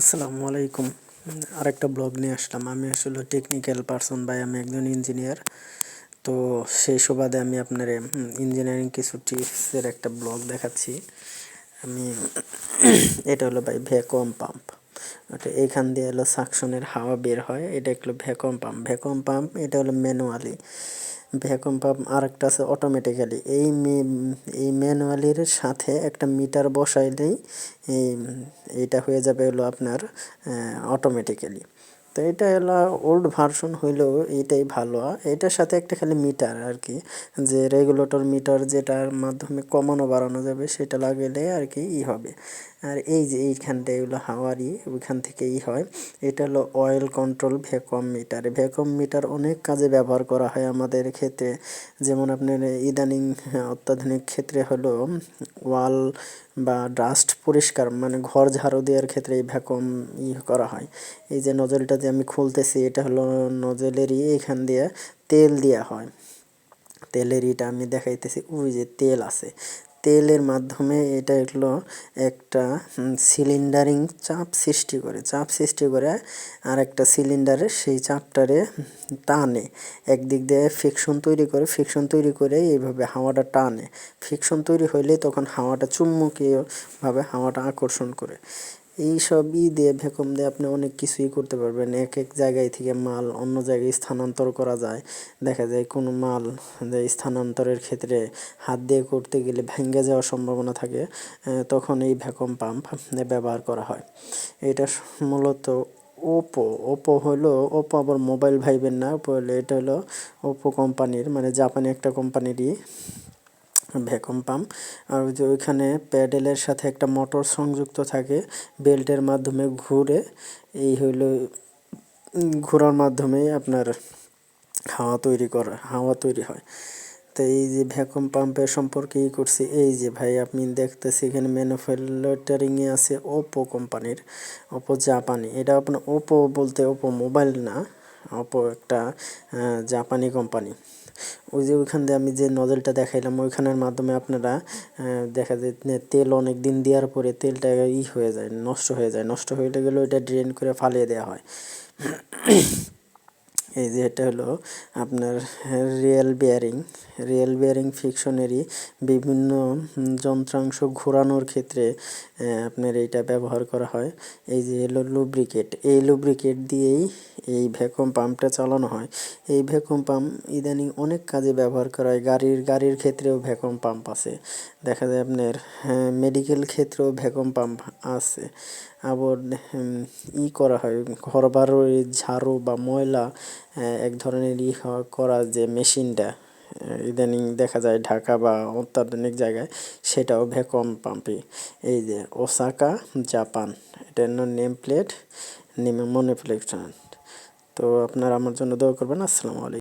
আসসালামু আলাইকুম। আরেকটা ব্লগ নিয়ে আসলাম। আমি আসলে টেকনিক্যাল পার্সন বাই আমি একজন ইঞ্জিনিয়ার তো সেই সুবাদে আমি আপনার ইঞ্জিনিয়ারিং কিছু টিপসের একটা ব্লগ দেখাচ্ছি। আমি, এটা হলো ভাই ভ্যাকুয়াম পাম্প ওটা এইখান দিয়ে হলো সাকশনের হাওয়া বের হয়। এটা একটু ভ্যাকুয়াম পাম্প ভ্যাকুয়াম পাম্প এটা হলো ম্যানুয়ালি ভ্যাকুয়াম পাম্প আর একটা আছে অটোমেটিক্যালি এই এই ম্যানুয়ালির সাথে একটা মিটার বসাইলেই এই, এইটা হয়ে যাবে হলো আপনার অটোমেটিক্যালি তো এটা হলো ওল্ড ভার্সন হইলেও এইটাই ভালো। এটার সাথে একটা খালি মিটার আর কি, যে রেগুলেটর মিটার যেটার মাধ্যমে কমানো বাড়ানো যাবে সেটা লাগালে আর কি ই হবে। আর এই যে এইখানটা এগুলো হাওয়ারই ওইখান থেকেই হয়। এটা হলো oil control vacuum meter vacuum meter অনেক কাজে ব্যবহার করা হয় আমাদের ক্ষেত্রে। যেমন আপনার ইদানিং অত্যাধুনিক ক্ষেত্রে হলো ওয়াল বা ডাস্ট পরিষ্কার মানে ঘর ঝাড়ু দেওয়ার ক্ষেত্রে এই ভ্যাকুয়াম ই করা হয়। এই যে নজলটা যে আমি খুলতেছি, এটা হলো নজলেরই এখান দিয়ে তেল দেওয়া হয়। তেলের ইটা আমি দেখাইতেছি, ওই যে তেল আছে। তেলের মাধ্যমে এটা হলো একটা সিলিন্ডারিং চাপ সৃষ্টি করে। চাপ সৃষ্টি করে আর একটা সিলিন্ডারে সেই চাপটারে টানে। একদিক দিয়ে ফিকশন তৈরি করে ফিকশন তৈরি করে এইভাবে হাওয়াটা টানে। ফিকশন তৈরি হইলে তখন হাওয়াটা চুম্বকীয়ভাবে হাওয়াটা আকর্ষণ করে। এই সবই দিয়ে ভ্যাকুম দিয়ে আপনি অনেক কিছুই করতে পারবেন। এক এক জায়গায় থেকে মাল অন্য জায়গায় স্থানান্তর করা যায়। দেখা যায় কোনো মাল স্থানান্তরের ক্ষেত্রে হাত দিয়ে করতে গেলে ভেঙে যাওয়ার সম্ভাবনা থাকে তখন এই ভ্যাকুম পাম্প ব্যবহার করা হয়। এটা মূলত ওপো ওপো হলো ওপো আবার মোবাইল ভাইবেন না ওপো হলো, এটা হলো ওপো কোম্পানির মানে জাপানি একটা কোম্পানিরই ভ্যাকুম পাম্প। আর ওই যে ওইখানে প্যাডেলের সাথে একটা মোটর সংযুক্ত থাকে, বেল্টের মাধ্যমে ঘুরে, এই হইল ঘোরার মাধ্যমে আপনার হাওয়া তৈরি করা, হাওয়া তৈরি হয়। তো এই যে ভ্যাকুম পাম্পের সম্পর্কে ই করছি, এই যে ভাই আপনি দেখতেছি এখানে ম্যানুফ্যাকচারিংয়ে আছে ওপো কোম্পানির ওপো জাপানি এটা আপনার ওপো বলতে ওপো মোবাইল না ওপো একটা জাপানি কোম্পানি। ওই যে ওইখান দিয়ে আমি যে নজেলটা দেখাইলাম, ওইখানের মাধ্যমে আপনারা দেখা যায় তেল অনেক দিন দেওয়ার পরে তেলটা ই হয়ে যায়, নষ্ট হয়ে যায়। নষ্ট হয়ে গেলে ওইটা ড্রেন করে ফালিয়ে দেওয়া হয়। এই যে এটা হলো আপনার রিয়েল বেয়ারিং রিয়েল বেয়ারিং ফিকশনেরই বিভিন্ন যন্ত্রাংশ ঘোরানোর ক্ষেত্রে আপনার এইটা ব্যবহার করা হয়। এই যে এলো লুব্রিকেট এই লুব্রিকেট দিয়েই এই ভ্যাকুম পাম্পটা চালানো হয়। এই ভ্যাকুম পাম্প ইদানিং অনেক কাজে ব্যবহার করা হয়। গাড়ির গাড়ির ক্ষেত্রেও ভ্যাকুম পাম্প আছে। দেখা যায় আপনার মেডিকেল ক্ষেত্রেও ভ্যাকুম পাম্প আছে। আবার ই করা হয়। ঘর বাড়ির ঝাড়ু বা ময়লা এক ধরনের ই করা যে মেশিনটা ইদানিং দেখা যায় ঢাকা বা অত্যাধুনিক জায়গায় সেটাও ভ্যাকুয়াম পাম্পে। এই যে ওসাকা জাপান এটা নেম প্লেট নেমে মনে প্লেট। তো আপনারা আমার জন্য দোয়া করবেন। আসসালামু আলাইকুম।